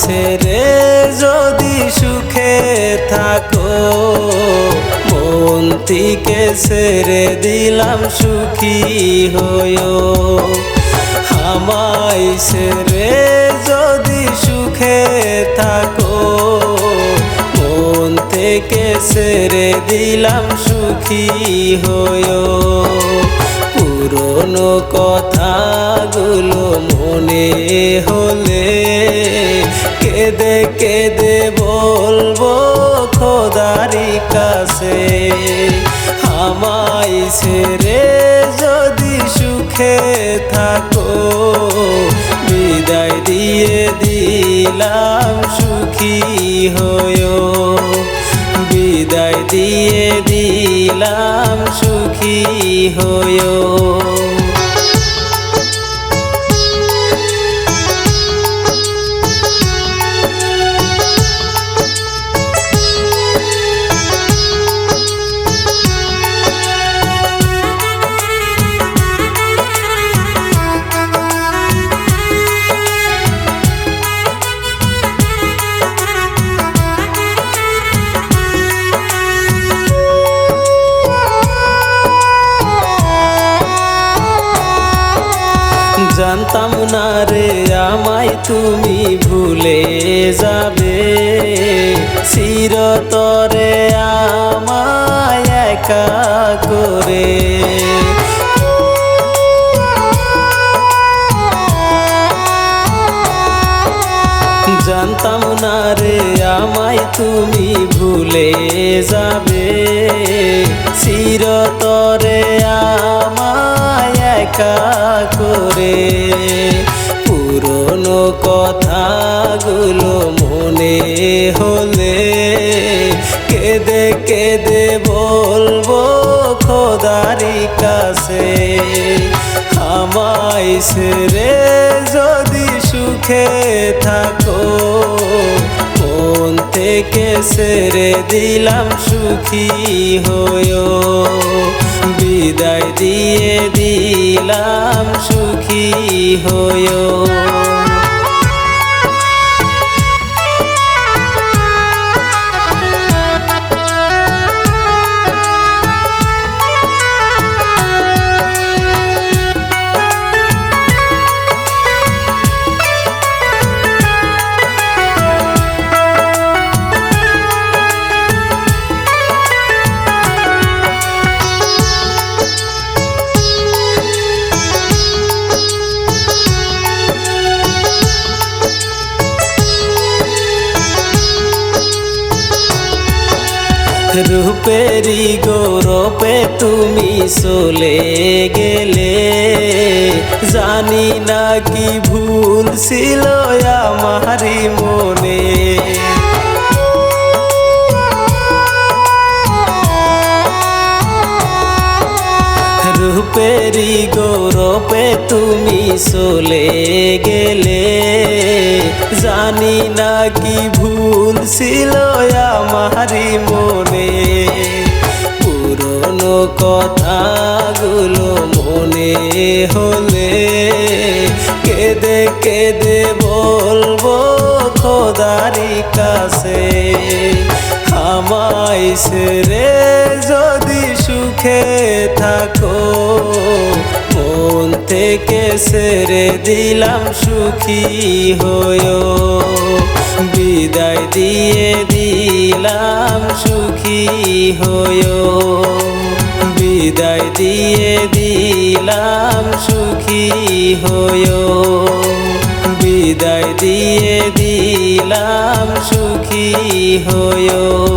সেরে যদি সুখে থাকো মন সেরে দিলাম সুখী হয়ো আমায় সেরে যদি সুখে থাকো মন সেরে দিলাম সুখী হয়ো পুরনো কথাগুলো মনে হলে কেঁদে কেঁদে বলব খোদারি কাছে। আমায় ছেড়ে যদি সুখে থাকো, বিদায় দিয়ে দিলাম সুখী হয়ো। দিলাম সুখী হয়ো জানতাম না রে, আমায় তুমি ভুলে যাবে। চিরতরে আমায় একা করে। জানতাম না রে, আমায় তুমি ভুলে যাবে। চিরতরে আমায় একা করে। কথাগুলো মনে হলে কেঁদে কেঁদে বলব খোদারি কাছে, আমায় সেরে যদি সুখে থাকো, মন থেকে সেরে দিলাম সুখী হয়ো বিদায় দিয়ে দিলাম সুখী হয়ো রূপেরি গৌরবে তুমি চলে গেলে। জানি না কি ভুল ছিল আমারি মনে। তুমি চলে গেলে, জানি না কি ভুল ছিল আমারি মনে। পুরনো কথাগুলো মনে হলে কেঁদে কেঁদে বলব খোদারি কাছে। আমায় সেরে যদি সুখে থাকো মন থেকে সেরে দিলাম সুখী হয়ো বিদায় দিয়ে দিলাম সুখী হয়ো বিদায় দিয়ে দিলাম সুখী হয়ো বিদায় দিয়ে দিলাম সুখী হয়ো